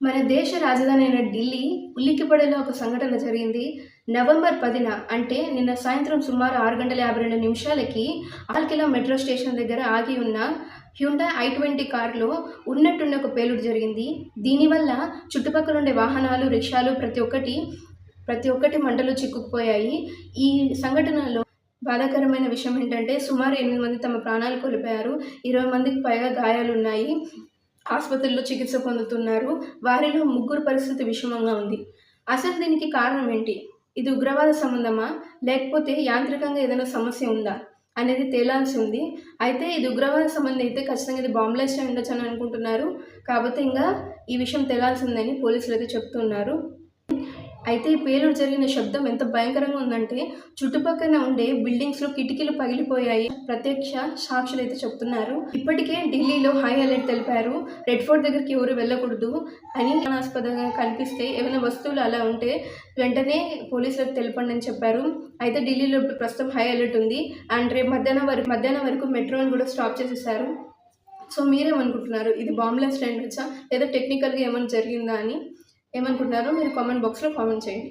మన దేశ రాజధాని అయిన ఢిల్లీ ఉలిక్కిపడేలా ఒక సంఘటన జరిగింది. నవంబర్ పదిన అంటే నిన్న సాయంత్రం సుమారు ఆరు గంటల యాభై రెండు నిమిషాలకి ఆల్కిలా మెట్రో స్టేషన్ దగ్గర ఆగి ఉన్న హ్యూండా ఐ ట్వంటీ కారులో ఉన్నట్టుండి ఒక పేలుడు జరిగింది. దీనివల్ల చుట్టుపక్కల ఉండే వాహనాలు రిక్షాలు ప్రతి ఒక్కటి ప్రతి ఒక్కటి మంటలు చిక్కుకుపోయాయి. ఈ సంఘటనలో బాధాకరమైన విషయం ఏంటంటే సుమారు ఎనిమిది మంది తమ ప్రాణాలు కోల్పోయారు. ఇరవై మందికి పైగా గాయాలు ఉన్నాయి ఆసుపత్రిలో చికిత్స పొందుతున్నారు. వారిలో ముగ్గురు పరిస్థితి విషమంగా ఉంది. అసలు దీనికి కారణం ఏంటి? ఇది ఉగ్రవాద సంబంధమా? లేకపోతే యాంత్రికంగా ఏదైనా సమస్య ఉందా? అనేది తేలాల్సి ఉంది. అయితే ఇది ఉగ్రవాద సంబంధం అయితే ఖచ్చితంగా ఇది బాంబ్లాస్ట్ అయి ఉండొచ్చు అని అనుకుంటున్నారు. కాకపోతే ఇంకా ఈ విషయం తేలాల్సిందని పోలీసులు అయితే చెప్తున్నారు. అయితే ఈ పేలుడు జరిగిన శబ్దం ఎంత భయంకరంగా ఉందంటే చుట్టుపక్కల ఉండే బిల్డింగ్స్లో కిటికీలు పగిలిపోయాయి. ప్రత్యక్ష సాక్షులు అయితే చెప్తున్నారు. ఇప్పటికే ఢిల్లీలో హై అలర్ట్ తెలిపారు. రెడ్ ఫోర్ట్ దగ్గరికి ఎవరు వెళ్ళకూడదు అని అనుమానాస్పదంగా కనిపిస్తే ఏమైనా వస్తువులు అలా ఉంటే వెంటనే పోలీసులకు తెలపండి అని చెప్పారు. అయితే ఢిల్లీలో ఇప్పుడు ప్రస్తుతం హై అలర్ట్ ఉంది. అండ్ రేపు మధ్యాహ్నం వరకు మధ్యాహ్నం వరకు మెట్రోని కూడా స్టాప్ చేసేసారు. సో మీరేమనుకుంటున్నారు? ఇది బాంబ్లాస్ట్ అయి వచ్చా? లేదా టెక్నికల్గా ఏమైనా జరిగిందా అని? ఏమనుకుంటున్నారో మీరు కామెంట్ బాక్స్లో కామెంట్ చేయండి.